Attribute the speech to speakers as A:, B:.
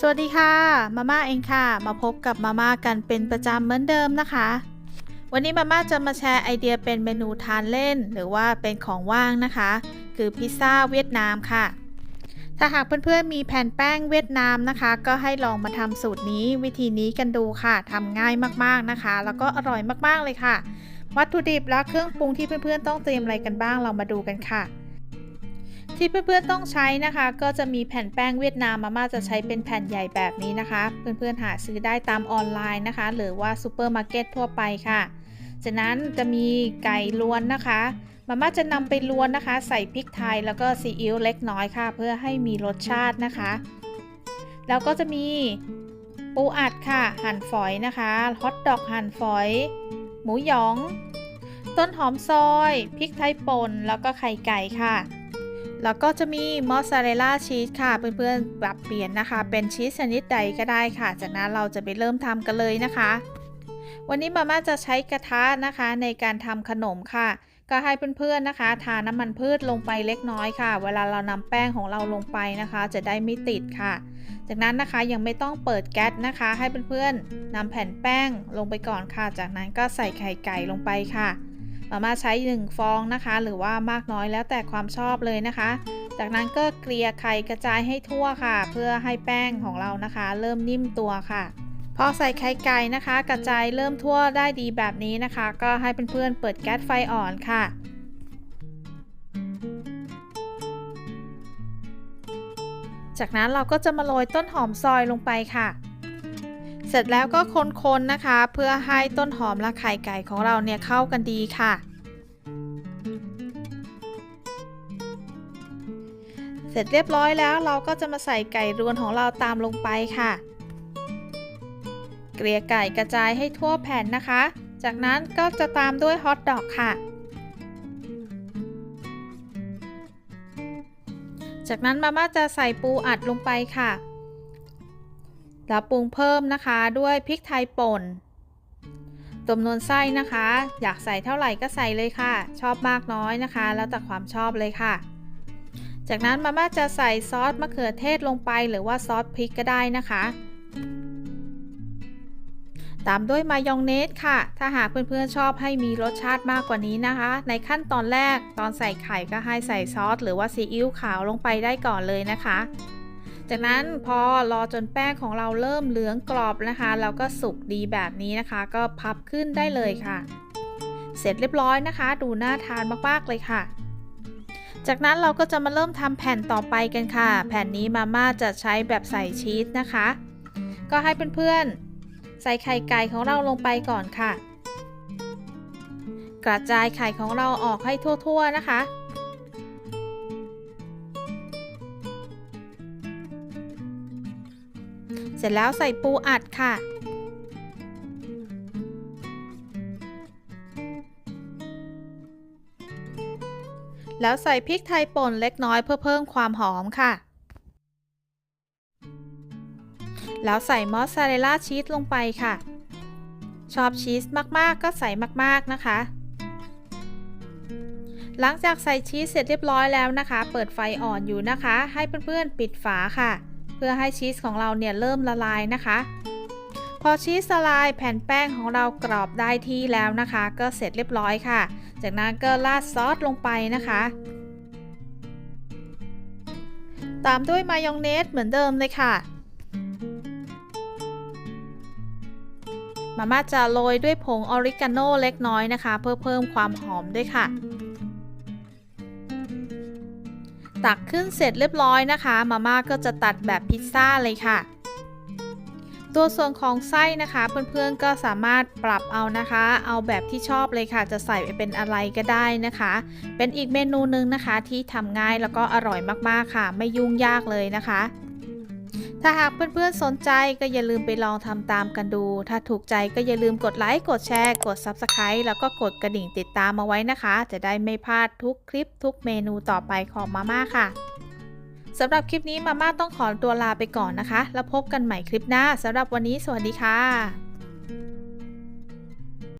A: สวัสดีค่ะมาม่าเองค่ะ มาพบกับมาม่ากันเป็นประจำเหมือนเดิมนะคะ วันนี้มาม่าจะมาแชร์ไอเดียเป็นเมนูทานเล่น หรือว่าเป็นของว่างนะคะ คือพิซซ่าเวียดนามค่ะ ถ้าหากเพื่อนๆมีแผ่นแป้งเวียดนามนะคะ ก็ให้ลองมาทำสูตรนี้วิธีนี้กันดูค่ะทำง่ายมากๆนะคะ แล้วก็อร่อยมากๆเลยค่ะ วัตถุดิบและเครื่องปรุงที่เพื่อนๆต้องเตรียมอะไรกันบ้างเรามาดูกันค่ะ ที่เพื่อนๆต้องใช้นะคะ ก็จะมีแผ่นแป้งเวียดนามมาม่าจะใช้เป็นแผ่นใหญ่แบบนี้นะคะ เพื่อนๆหาซื้อได้ตามออนไลน์นะคะ หรือว่าซูเปอร์มาร์เก็ตทั่วไปค่ะ จากนั้นจะมีไก่ล้วนนะคะมาม่าจะนำไปล้วนนะคะ ใส่พริกไทยแล้วก็ซีอิ๊วเล็กน้อยค่ะ เพื่อให้มีรสชาตินะคะ แล้วก็จะมีปูอัดค่ะ หั่นฝอยนะคะฮอทดอกหั่นฝอย หมูหยอง ต้นหอมซอยพริกไทยป่นแล้วก็ไข่ไก่ค่ะ แล้วก็จะมีมอสซาเรลล่าชีสค่ะ เพื่อนๆปรับเปลี่ยนนะคะ เป็นชีสชนิดใดก็ได้ค่ะ จากนั้นเราจะไปเริ่มทำกันเลยนะคะ วันนี้มาม่าจะใช้กระทะนะคะในการทำขนมค่ะ ก็ให้เพื่อนๆนะคะ ทาน้ำมันพืชลงไปเล็กน้อยค่ะ เวลาเรานำแป้งของเราลงไปนะคะ จะได้ไม่ติดค่ะ จากนั้นนะคะยังไม่ต้องเปิดแก๊สนะคะ ให้เพื่อนๆนำแผ่นแป้งลงไปก่อนค่ะ จากนั้นก็ใส่ไข่ไก่ลงไปค่ะ มาม่าใช้ 1 ฟองนะคะ หรือว่ามากน้อยแล้วแต่ความชอบเลยนะคะ จากนั้นก็เกลี่ยไข่กระจายให้ทั่วค่ะ เพื่อให้แป้งของเรานะคะ เริ่มนิ่มตัวค่ะพอใส่ไข่ไก่นะคะ กระจายเริ่มทั่วได้ดีแบบนี้นะคะ ก็ให้เพื่อนๆเปิดแก๊สไฟอ่อนค่ะจากนั้นเราก็จะมาโรยต้นหอมซอยลงไปค่ะ เสร็จแล้วก็คนๆนะคะ เพื่อให้ต้นหอมและไข่ไก่ของเราเนี่ยเข้ากันดีค่ะเสร็จเรียบร้อยแล้วเราก็จะมาใส่ไก่รวนของเราตามลงไปค่ะ เกลี่ยไก่กระจายให้ทั่วแผ่นนะคะ จากนั้นก็จะตามด้วยฮอทดอกค่ะ จากนั้นมาม่าจะใส่ปูอัดลงไปค่ะ แล้วปรุงเพิ่มนะคะด้วยพริกไทยป่นจำนวนไส้นะคะ อยากใส่เท่าไหร่ก็ใส่เลยค่ะ ชอบมากน้อยนะคะ แล้วแต่ความชอบเลยค่ะ จากนั้นมาม่าจะใส่ซอสมะเขือเทศลงไป หรือว่าซอสพริกก็ได้นะคะ ตามด้วยมายองเนสค่ะ ถ้าหากเพื่อนๆชอบให้มีรสชาติมากกว่านี้นะคะ ในขั้นตอนแรกตอนใส่ไข่ก็ให้ใส่ซอสหรือว่าซีอิ๊วขาวลงไปได้ก่อนเลยนะคะ จากนั้นพอรอจนแป้งของเราเริ่มเหลืองกรอบนะคะ แล้วก็สุกดีแบบนี้นะคะ ก็พับขึ้นได้เลยค่ะ เสร็จเรียบร้อยนะคะ ดูน่าทานมากๆเลยค่ะจากนั้นเราก็จะมาเริ่มทำแผ่นต่อไปกันค่ะ แผ่นนี้มาม่าจะใช้แบบใส่ชีสนะคะ ก็ให้เพื่อนๆ ใส่ไข่ไก่ของเราลงไปก่อนค่ะ กระจายไข่ของเราออกให้ทั่วๆนะคะ สร็จแล้วใส่ปูอัดค่ะ แล้วใส่พริกไทยป่นเล็กน้อยเพื่อเพิ่มความหอมค่ะ แล้วใส่มอสซาเรลล่าชีสลงไปค่ะ ชอบชีสมากๆก็ใส่มากๆนะคะหลังจากใส่ชีสเสร็จเรียบร้อยแล้วนะคะ เปิดไฟอ่อนอยู่นะคะ ให้เพื่อนๆ ปิดฝาค่ะ พื่อให้ชีสของเราเนี่ยเริ่มละลายนะคะ พอชีสละลายแผ่นแป้งของเรากรอบได้ที่แล้วนะคะ ก็เสร็จเรียบร้อยค่ะ จากนั้นก็ราดซอสลงไปนะคะ ตามด้วยมายองเนสเหมือนเดิมเลยค่ะมาม่าจะโรยด้วยผงออริกาโนเล็กน้อยนะคะ เพื่อเพิ่มความหอมด้วยค่ะ ตักขึ้นเสร็จเรียบร้อยนะคะ มาม่าก็จะตัดแบบพิซซ่าเลยค่ะ ตัวส่วนของไส้นะคะ เพื่อนๆก็สามารถปรับเอานะคะ เอาแบบที่ชอบเลยค่ะ จะใส่ไปเป็นอะไรก็ได้นะคะ เป็นอีกเมนูหนึ่งนะคะที่ทำง่ายแล้วก็อร่อยมากๆค่ะ ไม่ยุ่งยากเลยนะคะ ถ้าหากเพื่อนๆสนใจก็อย่าลืมไปลองทำตามกันดู ถ้าถูกใจก็อย่าลืมกดไลค์ กดแชร์ กด Subscribe แล้วก็กดกระดิ่งติดตามมาไว้นะคะ จะได้ไม่พลาดทุกคลิปทุกเมนูต่อไปของมาม่าค่ะสำหรับคลิปนี้มาม่าต้องขอตัวลาไปก่อนนะคะ แล้วพบกันใหม่คลิปหน้าสำหรับวันนี้สวัสดีค่ะ